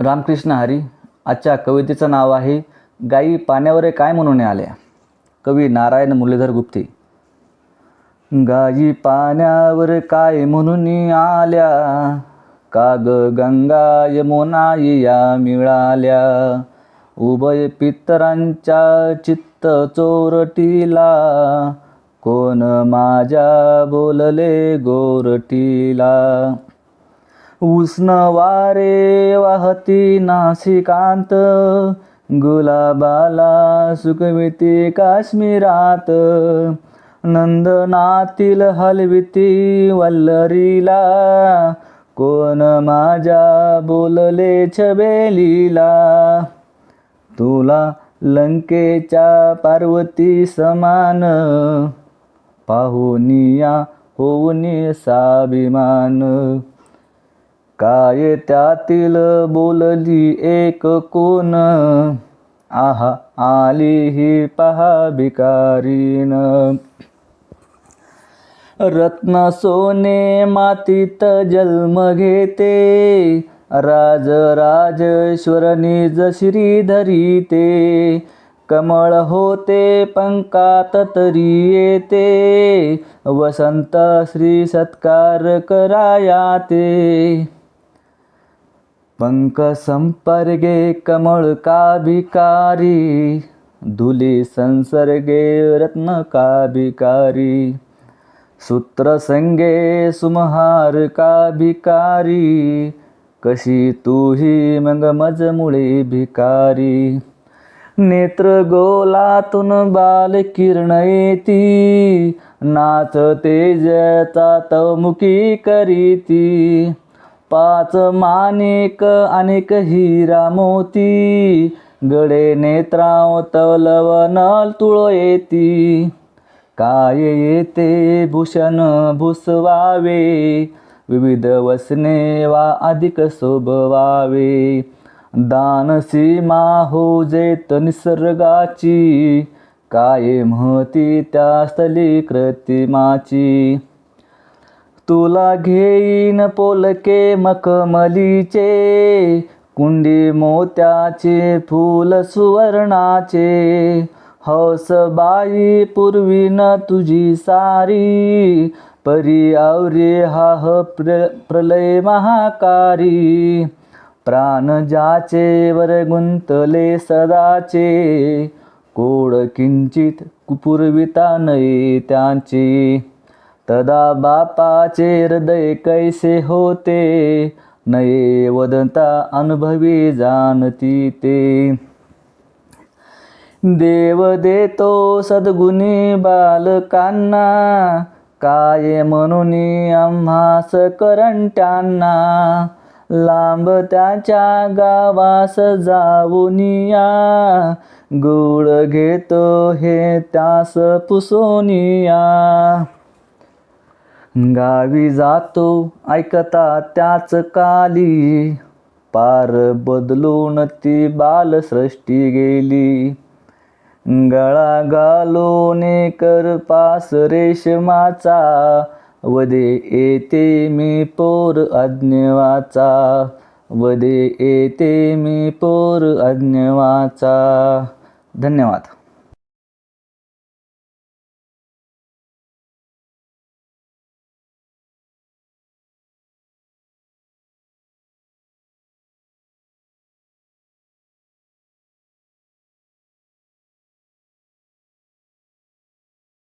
रामकृष्ण हरी आजच्या कवितेचं नाव आहे गाई पाण्यावर काय म्हणून आल्या? कवी नारायण मुरलीधर गुप्ते. गाई पाण्यावर काय म्हणून आल्या? का ग गंगा यमुना या मिळाल्या? उभय पितरांच्या चित्त चोरटीला. कोण माझ्या बोलले गोरटीला? उष्ण वारे वाहती नासिकांत गुलाबाला सुकविती काश्मीरात. नंदनातील हलविती वल्लरीला कोण माझ्या बोलले छबेलीला? तुला लंकेच्या पार्वती समान पाहुनिया होऊनी साभिमान. काय त्यातील बोलली एक कोण? आहा आली ही पहा भिकारीन. रत्न सोने मातीत जन्म घेते राज राजेश्वर निज श्री ते कमळ होते पंकात तरी येते वसंत श्री सत्कार कराया पंक संपर्गे कमळ का भिकारी धुली संसर्गे रत्न का भिकारी सूत्र संगे सुमहार काभिकारी कशी तूही मग मजमुळे भिकारी. नेत्र गोलातून बाल किरण येती नाच तेजचा तवमुखी करीती. पाच मानिक अनेक हिरा मोती गडे नेत्राव तवलवन तुळ येती. काय येते भूषण भुसवावे विविध वसने वा अधिक शोभवावे. दान सीमा हो जेत निसर्गाची काय महती त्या स्थली कृतिमाची तुला घेईन पोलके मखमलीचे कुंडी मोत्याचे फूल सुवर्णाचे. हौस बाई पूर्वीन तुझी सारी परी आवरे हाह प्र प्रलय महाकारी. प्राण ज्याचे वर गुंतले सदाचे कोड किंचित कुपूर्विता नये त्यांचे. तदा बापाचे हृदय कैसे होते? नये वदंता अनुभवी जाणती ते. देव देतो सद्गुणी बालकांना काय म्हणून आम्हास करंट्यांना? लांब त्याच्या गावास जाऊन या गुळ घेतो हे त्यास पुसोनिया गावी जातो ऐकता त्याच काली. पार बदलून ती बालसृष्टी गेली. गळा घालून कर पास रेशमाचा. वदे येते मी पोर अज्ञवाचा. वदे येते मी पोर अज्ञवाचा. धन्यवाद.